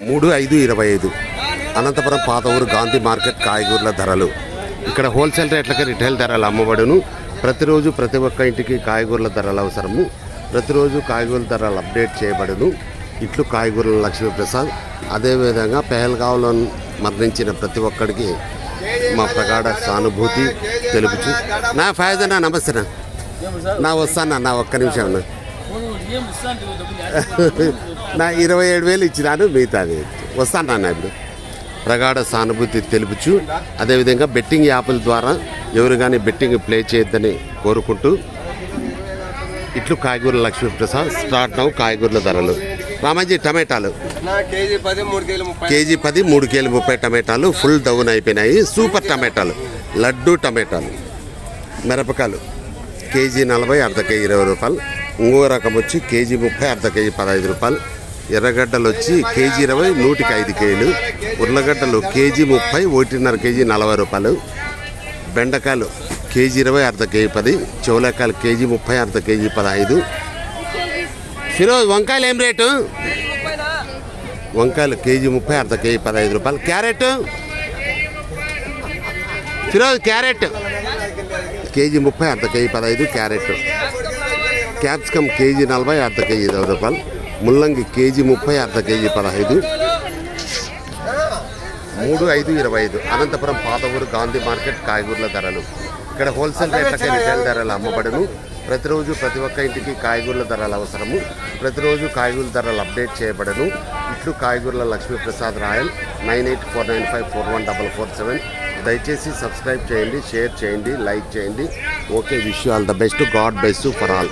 మూడు ఐదు ఇరవై ఐదు. అనంతపురం పాత ఊరు గాంధీ మార్కెట్ కాయగూరల ధరలు. ఇక్కడ హోల్సేల్ రేట్లకి రిటైల్ ధరలు అమ్మబడును. ప్రతిరోజు ప్రతి ఒక్క ఇంటికి కాయగూరల ధరలు అవసరము. ప్రతిరోజు కాయగూరల ధరలు అప్డేట్ చేయబడును. ఇట్లు కాయగూరల లక్ష్మీప్రసాద్. అదేవిధంగా పెహల్గావ్లో మరణించిన ప్రతి ఒక్కడికి మా ప్రగాఢ సానుభూతి తెలుపుచు. నా ఫాయదనా నమస్తేనా నా. వస్తానా నా ఒక్క నిమిషం అన్నా. నా ఇరవై ఏడు వేలు ఇచ్చినాను మిగతాది వస్తాను నాన్న ఇప్పుడు. ప్రగాఢ సానుభూతి తెలుపుచు అదేవిధంగా బెట్టింగ్ యాప్ల ద్వారా ఎవరు కానీ బెట్టింగ్ ప్లే చేయొద్దని కోరుకుంటూ ఇట్లు కాయగూరల లక్ష్మీప్రసాద్ స్టార్ట్ నౌ కాయగూరల ధరలు. రామాజీ టమాటాలు. కేజీ పది మూడు కేజీ పది మూడు కేజీలు ముప్పై టమాటాలు ఫుల్ డౌన్ అయిపోయినాయి. సూపర్ టమాటాలు లడ్డు టమాటాలు మిరపకాయలు. కేజీ నలభై అర్ధ కేజీ ఇరవై రూపాయలు. ఇంకో రకం వచ్చి కేజీ ముప్పై అర్ధ కేజీ పదహైదు రూపాయలు. ఎర్రగడ్డలు వచ్చి కేజీ ఇరవై నూటికి ఐదు కేజీలు. ఉర్లగడ్డలు కేజీ ముప్పై ఒకటిన్నర కేజీ నలభై రూపాయలు. బెండకాయలు కేజీ ఇరవై అర్ధ కేజీ పది. చెవులకాయలు కేజీ ముప్పై అర్ధ కేజీ పదహైదు. ఫిరోజ్ వంకాయలు ఏం రేటు? వంకాయలు కేజీ ముప్పై అర్ధ కేజీ పదహైదు రూపాయలు. క్యారెట్? ఫిరోజ్ క్యారెట్. కేజీ ముప్పై అర్ధ కేజీ పదహైదు క్యారెట్. క్యాప్సికమ్ కేజీ నలభై అర్ధ కేజీ ఇరవై రూపాయలు. ముల్లంగి కేజీ ముప్పై అర్ధ కేజీ పదహైదు. మూడు ఐదు ఇరవై ఐదు. అనంతపురం పాత ఊరు గాంధీ మార్కెట్ కాయగూరల ధరలు. ఇక్కడ హోల్సేల్ రేట్లకే రిటైల్ ధరలు అమ్మబడును. ప్రతిరోజు ప్రతి ఒక్క ఇంటికి కాయగూరల ధరలు అవసరము. ప్రతిరోజు కాయగూరల ధరలు అప్డేట్ చేయబడను. ఇట్లు కాయగూరల Lakshmiprasad Rayal nine eight four nine five four one double four seven. దయచేసి సబ్స్క్రైబ్ చేయండి షేర్ చేయండి లైక్ చేయండి. Okay wish all the best. God best for all.